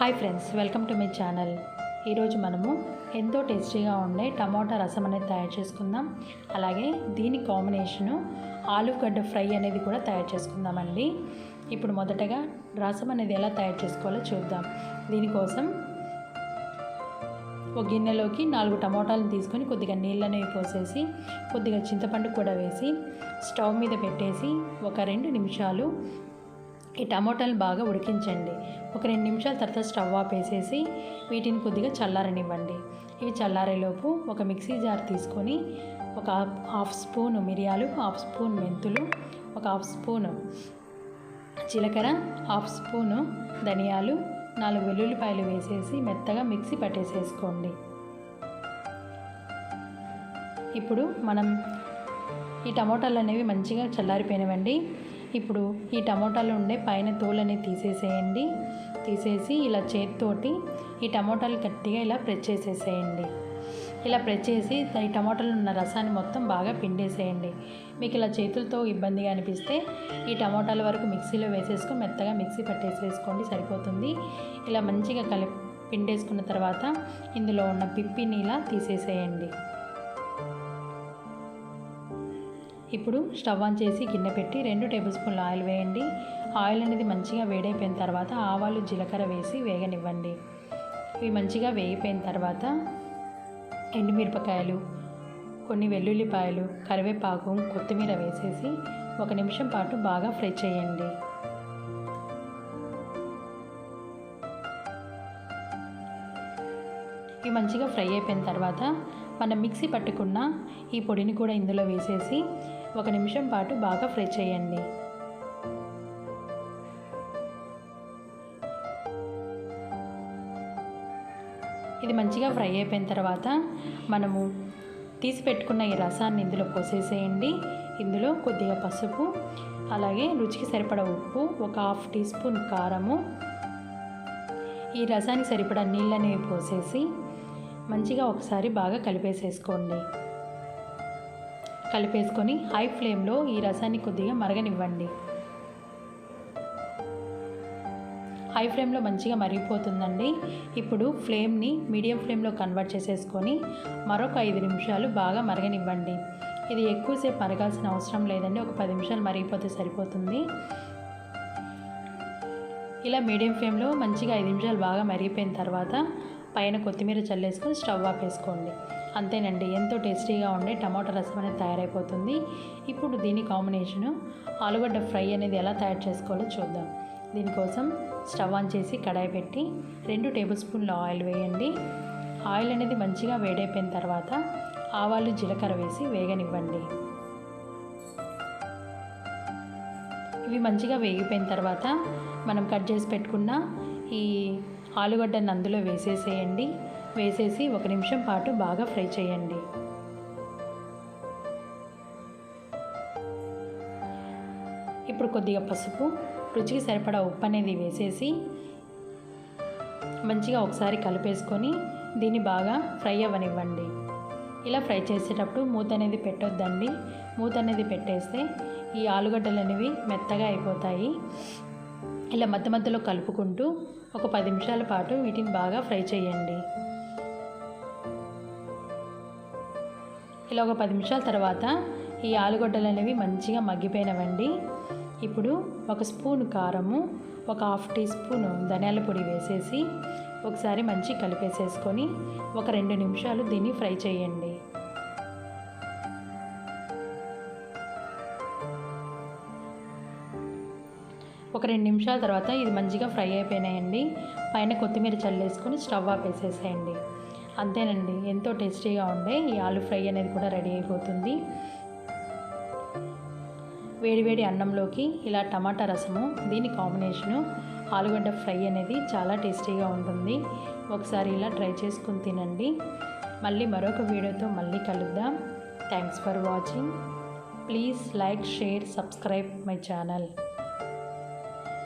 Hi friends welcome to my channel. ఈరోజు మనము ఎంతో టేస్టీగా ఉండే టమాటా రసం అనేది తయారు చేసుకుందాం. అలాగే దీని కాంబినేషను ఆలుగడ్డ ఫ్రై అనేది కూడా తయారు చేసుకుందామండి. ఇప్పుడు మొదటగా రసం అనేది ఎలా తయారు చేసుకోవాలో చూద్దాం. దీనికోసం ఒక గిన్నెలోకి నాలుగు టమాటాలను తీసుకొని కొద్దిగా నీళ్ళనేవి పోసేసి కొద్దిగా చింతపండు కూడా వేసి స్టవ్ మీద పెట్టేసి ఒక రెండు నిమిషాలు ఈ టమోటాలు బాగా ఉడికించండి. ఒక రెండు నిమిషాల తర్వాత స్టవ్ ఆపేసేసి వీటిని కొద్దిగా చల్లారనివ్వండి. ఇవి చల్లారేలోపు ఒక మిక్సీ జార్ తీసుకొని ఒక హాఫ్ స్పూన్ మిరియాలు హాఫ్ స్పూన్ మెంతులు ఒక హాఫ్ స్పూన్ జీలకర్ర హాఫ్ స్పూను ధనియాలు నాలుగు వెల్లుల్లిపాయలు వేసేసి మెత్తగా మిక్సీ పట్టేసేసుకోండి. ఇప్పుడు మనం ఈ టమోటాలు అనేవి మంచిగా చల్లారిపోయినవండి. ఇప్పుడు ఈ టమోటాలు ఉండే పైన తోలు తీసేసేయండి. తీసేసి ఇలా చేతితోటి ఈ టమోటాలు గట్టిగా ఇలా ప్రెస్ చేసేసేయండి. ఇలా ప్రెస్ చేసి ఈ టమాటాలు ఉన్న రసాన్ని మొత్తం బాగా పిండేసేయండి. మీకు ఇలా చేతులతో ఇబ్బందిగా అనిపిస్తే ఈ టమాటాల వరకు మిక్సీలో వేసేసుకొని మెత్తగా మిక్సీ పట్టేసేసుకోండి సరిపోతుంది. ఇలా మంచిగా కలిపి పిండేసుకున్న తర్వాత ఇందులో ఉన్న పిప్పిని ఇలా తీసేసేయండి. ఇప్పుడు స్టవ్ ఆన్ చేసి గిన్నె పెట్టి రెండు టేబుల్ స్పూన్ల ఆయిల్ వేయండి. ఆయిల్ అనేది మంచిగా వేడైపోయిన తర్వాత ఆవాలు జీలకర్ర వేసి వేగనివ్వండి. ఇవి మంచిగా వేగిపోయిన తర్వాత ఎండుమిరపకాయలు కొన్ని వెల్లుల్లిపాయలు కరివేపాకు కొత్తిమీర వేసేసి ఒక నిమిషం పాటు బాగా ఫ్రై చేయండి. ఇవి మంచిగా ఫ్రై అయిపోయిన తర్వాత మనం మిక్సీ పట్టుకున్న ఈ పొడిని కూడా ఇందులో వేసేసి ఒక నిమిషం పాటు బాగా ఫ్రై చేయండి. ఇది మంచిగా ఫ్రై అయిపోయిన తర్వాత మనము తీసి పెట్టుకున్న ఈ రసాన్ని ఇందులో పోసేసేయండి. ఇందులో కొద్దిగా పసుపు అలాగే రుచికి సరిపడ ఉప్పు ఒక హాఫ్ టీ స్పూన్ కారము. ఈ రసానికి సరిపడా నీళ్ళనేవి పోసేసి మంచిగా ఒకసారి బాగా కలిపేసేసుకోండి. కలిపేసుకొని హై ఫ్లేమ్లో ఈ రసాన్ని కొద్దిగా మరగనివ్వండి. హై ఫ్లేమ్లో మంచిగా మరిగిపోతుందండి. ఇప్పుడు ఫ్లేమ్ని మీడియం ఫ్లేమ్లో కన్వర్ట్ చేసేసుకొని మరొక ఐదు నిమిషాలు బాగా మరగనివ్వండి. ఇది ఎక్కువసేపు మరగాల్సిన అవసరం లేదండి. ఒక పది నిమిషాలు మరిగిపోతే సరిపోతుంది. ఇలా మీడియం ఫ్లేమ్లో మంచిగా ఐదు నిమిషాలు బాగా మరిగిపోయిన తర్వాత పైన కొత్తిమీర చల్లేసుకొని స్టవ్ ఆపేసుకోండి అంతేనండి ఎంతో టేస్టీగా ఉండే టమాటా రసం అనేది తయారైపోతుంది. ఇప్పుడు దీని కాంబినేషను ఆలుగడ్డ ఫ్రై అనేది ఎలా తయారు చేసుకోవాలో చూద్దాం. దీనికోసం స్టవ్ ఆన్ చేసి కడాయి పెట్టి రెండు టేబుల్ స్పూన్ల ఆయిల్ వేయండి. ఆయిల్ అనేది మంచిగా వేడైపోయిన తర్వాత ఆవాలు జీలకర్ర వేసి వేగనివ్వండి. ఇవి మంచిగా వేగిపోయిన తర్వాత మనం కట్ చేసి పెట్టుకున్న ఈ ఆలుగడ్డను అందులో వేసేసేయండి. వేసేసి ఒక నిమిషం పాటు బాగా ఫ్రై చేయండి. ఇప్పుడు కొద్దిగా పసుపు రుచికి సరిపడా ఉప్పు అనేది వేసేసి మంచిగా ఒకసారి కలిపేసుకొని దీన్ని బాగా ఫ్రై అవ్వనివ్వండి. ఇలా ఫ్రై చేసేటప్పుడు మూత అనేది పెట్టొద్దండి. మూత అనేది పెట్టేస్తే ఈ ఆలుగడ్డలు అనేవి మెత్తగా అయిపోతాయి. ఇలా మధ్య మధ్యలో కలుపుకుంటూ ఒక పది నిమిషాల పాటు వీటిని బాగా ఫ్రై చేయండి. ఇలా ఒక పది నిమిషాల తర్వాత ఈ ఆలుగడ్డలు అనేవి మంచిగా మగ్గిపోయినవండి. ఇప్పుడు ఒక స్పూన్ కారము ఒక హాఫ్ టీ స్పూన్ ధనియాల పొడి వేసేసి ఒకసారి మంచి కలిపేసేసుకొని ఒక రెండు నిమిషాలు దీన్ని ఫ్రై చేయండి. ఒక రెండు నిమిషాల తర్వాత ఇది మంచిగా ఫ్రై అయిపోయినాయండి. పైన కొత్తిమీర చల్లేసుకొని స్టవ్ ఆపేసేసేయండి అంతేనండి ఎంతో టేస్టీగా ఉండే ఈ ఆలు ఫ్రై అనేది కూడా రెడీ అయిపోతుంది. వేడివేడి అన్నంలోకి ఇలా టమాటా రసము దీని కాంబినేషను ఆలుగడ్డ ఫ్రై అనేది చాలా టేస్టీగా ఉంటుంది. ఒకసారి ఇలా ట్రై చేసుకుని తినండి. మళ్ళీ మరొక వీడియోతో మళ్ళీ కలుద్దాం. Thanks for watching. Please like share subscribe my channel.